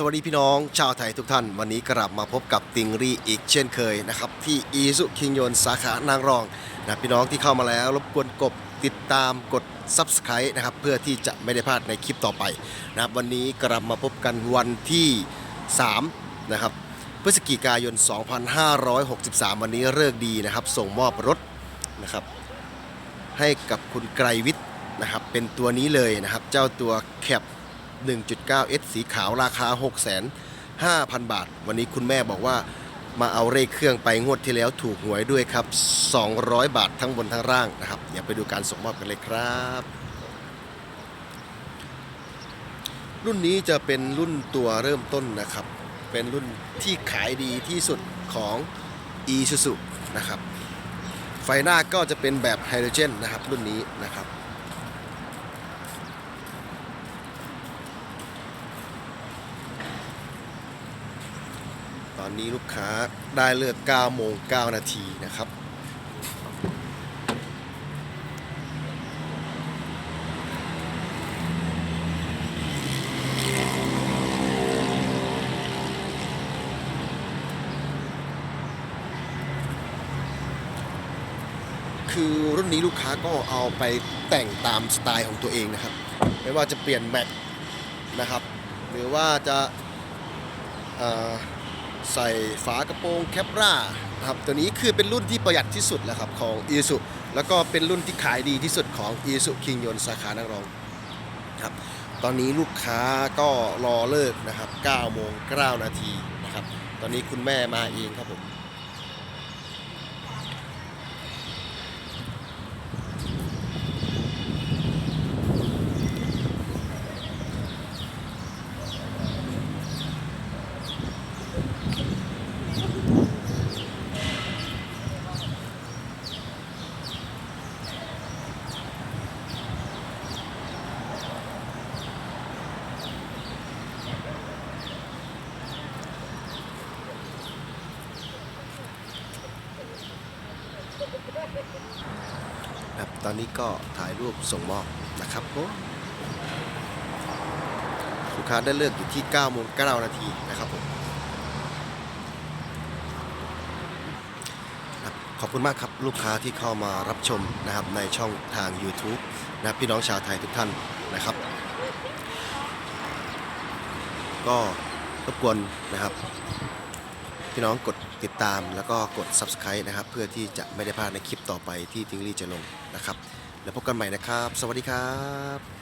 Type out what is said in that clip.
สวัสดีพี่น้องชาวไทยทุกท่าน วันนี้กลับมาพบกับติงรี่อีกเช่นเคยนะครับที่อีสุคิงยนสาขานางรองนะพี่น้องที่เข้ามาแล้วรบกวนกดติดตามกด Subscribe นะครับเพื่อที่จะไม่ได้พลาดในคลิปต่อไปนะครับวันนี้กลับมาพบกันวันที่3นะครับพฤศจิกายน 2563 วันนี้เลิกดีนะครับ ส่งมอบรถนะครับให้กับคุณไกรวิทย์นะครับเป็นตัวนี้เลยนะครับเจ้าตัวแคป 1.9S สีขาวราคา 65,000 บาท วันนี้คุณแม่บอกว่ามาเอาเลขเครื่องไปงวดที่แล้วถูกหวยด้วยครับ 200 บาททั้งบนทั้งล่างนะครับอย่าไปดูการส่งมอบกันเลยครับ รุ่นนี้จะเป็นรุ่นตัวเริ่มต้นนะครับ เป็นรุ่นที่ขายดีที่สุดของ Isuzu นะครับ ไฟหน้าก็จะเป็นแบบไฮโดรเจนนะครับรุ่นนี้นะครับ ตอนนี้ลูกค้าได้เลือก9โมง9นาทีนะครับคือรุ่นนี้ลูกค้าก็เอาไปแต่งตามสไตล์ของตัวเองนะครับ ไม่ว่าจะเปลี่ยนแม็กนะครับ หรือว่าจะ ใส่ฝากระโปรงแคปรานะครับตัวนี้คือเป็นรุ่นที่ประหยัดที่สุดแล้วครับของอีสุแล้วก็เป็นรุ่นที่ขายดีที่สุดของอีสุคิงยนสาขานางรองครับตอนนี้ลูกค้าก็รอเลิกนะครับ9โมง9นาทีนะครับตอนนี้คุณแม่มาเองครับผม ครับตอนนี้ก็ถ่ายรูปส่งมอบนะครับผมลูกค้าได้เลือกอยู่ที่9โมง9นาทีนะครับผมขอบคุณมากครับลูกค้าที่เข้ามารับชมนะครับในช่องทาง YouTube นะพี่น้องชาวไทยทุกท่านนะครับ ก็รบกวนนะครับ พี่น้องกดติดตามแล้วก็กด Subscribe นะครับ เพื่อที่จะไม่ได้พลาดในคลิปต่อไปที่ทิงลี่จะลงนะครับ แล้วพบกันใหม่นะครับ สวัสดีครับ